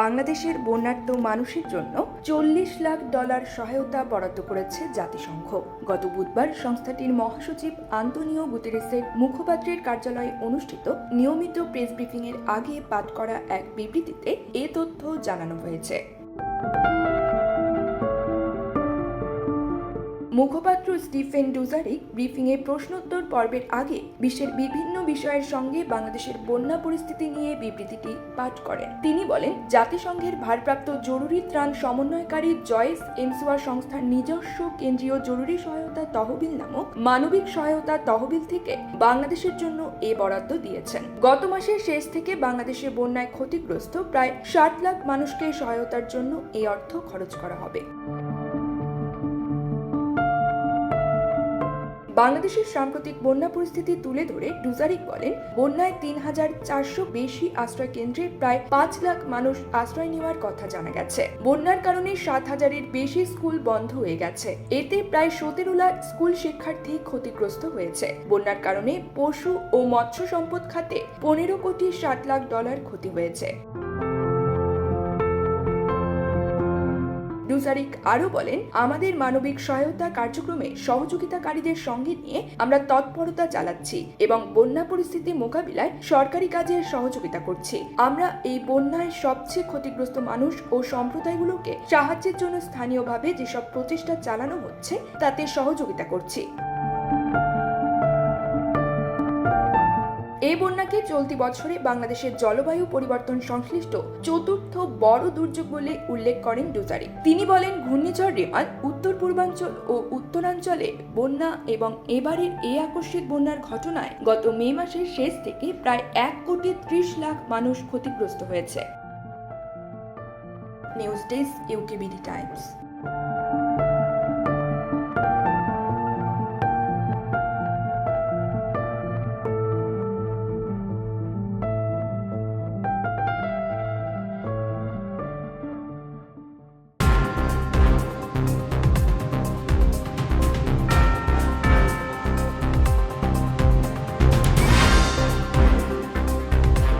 বাংলাদেশের বন্যার্ত মানুষের জন্য চল্লিশ লাখ ডলার সহায়তা বরাদ্দ করেছে জাতিসংঘ। গত বুধবার সংস্থাটির মহাসচিব আন্তনিও গুতেরেসের মুখপাত্রের কার্যালয়ে অনুষ্ঠিত নিয়মিত প্রেস ব্রিফিংয়ের আগে পাঠ করা এক বিবৃতিতে এ তথ্য জানানো হয়েছে। মুখপাত্র স্টিফেন ডুজারিক ব্রিফিংয়ে প্রশ্নোত্তর পর্বের আগে বিশ্বের বিভিন্ন বিষয়ের সঙ্গে বাংলাদেশের বন্যা পরিস্থিতি নিয়ে বিবৃতিটি পাঠ করেন। তিনি বলেন, জাতিসংঘের ভারপ্রাপ্ত জরুরি ত্রাণ সমন্বয়কারী জয়েস এমসুয়া সংস্থার নিজস্ব কেন্দ্রীয় জরুরি সহায়তা তহবিল নামক মানবিক সহায়তা তহবিল থেকে বাংলাদেশের জন্য এ বরাদ্দ দিয়েছেন। গত মাসের শেষ থেকে বাংলাদেশে বন্যায় ক্ষতিগ্রস্ত প্রায় ষাট লাখ মানুষকে সহায়তার জন্য এই অর্থ খরচ করা হবে। বাংলাদেশের সাম্প্রতিক বন্যা পরিস্থিতি তুলে ধরে ডুজারিক বলেন, বন্যায় তিন হাজার চারশো বেশি আশ্রয় কেন্দ্রে প্রায় পাঁচ লাখ মানুষ আশ্রয় নেওয়ার কথা জানা গেছে। বন্যার কারণে সাত হাজারের বেশি স্কুল বন্ধ হয়ে গেছে। এতে প্রায় সতেরো লাখ স্কুল শিক্ষার্থী ক্ষতিগ্রস্ত হয়েছে। বন্যার কারণে পশু ও মৎস্য সম্পদ খাতে পনেরো কোটি ষাট লাখ ডলার ক্ষতি হয়েছে। ডুজারিক আরও বলেন, আমাদের মানবিক সহায়তা কার্যক্রমে সহযোগিতাকারীদের সঙ্গে নিয়ে আমরা তৎপরতা চালাচ্ছি এবং বন্যা পরিস্থিতি মোকাবিলায় সরকারি কাজে সহযোগিতা করছি। আমরা এই বন্যায় সবচেয়ে ক্ষতিগ্রস্ত মানুষ ও সম্প্রদায়গুলোকে সাহায্যের জন্য স্থানীয়ভাবে যেসব প্রচেষ্টা চালানো হচ্ছে, তাতে সহযোগিতা করছি। এই বন্যাকে চলতি বছরে বাংলাদেশের জলবায়ু পরিবর্তন সংশ্লিষ্ট চতুর্থ বড় দুর্যোগ বলে উল্লেখ করেন ডুজারি তিনি বলেন, ঘূর্ণিঝড় রেমাল, উত্তর পূর্বাঞ্চল ও উত্তরাঞ্চলে বন্যা এবং এবারের এই আকস্মিক বন্যার ঘটনায় গত মে মাসের শেষ থেকে প্রায় এক কোটি ত্রিশ লাখ মানুষ ক্ষতিগ্রস্ত হয়েছে। News desk UKBD Times.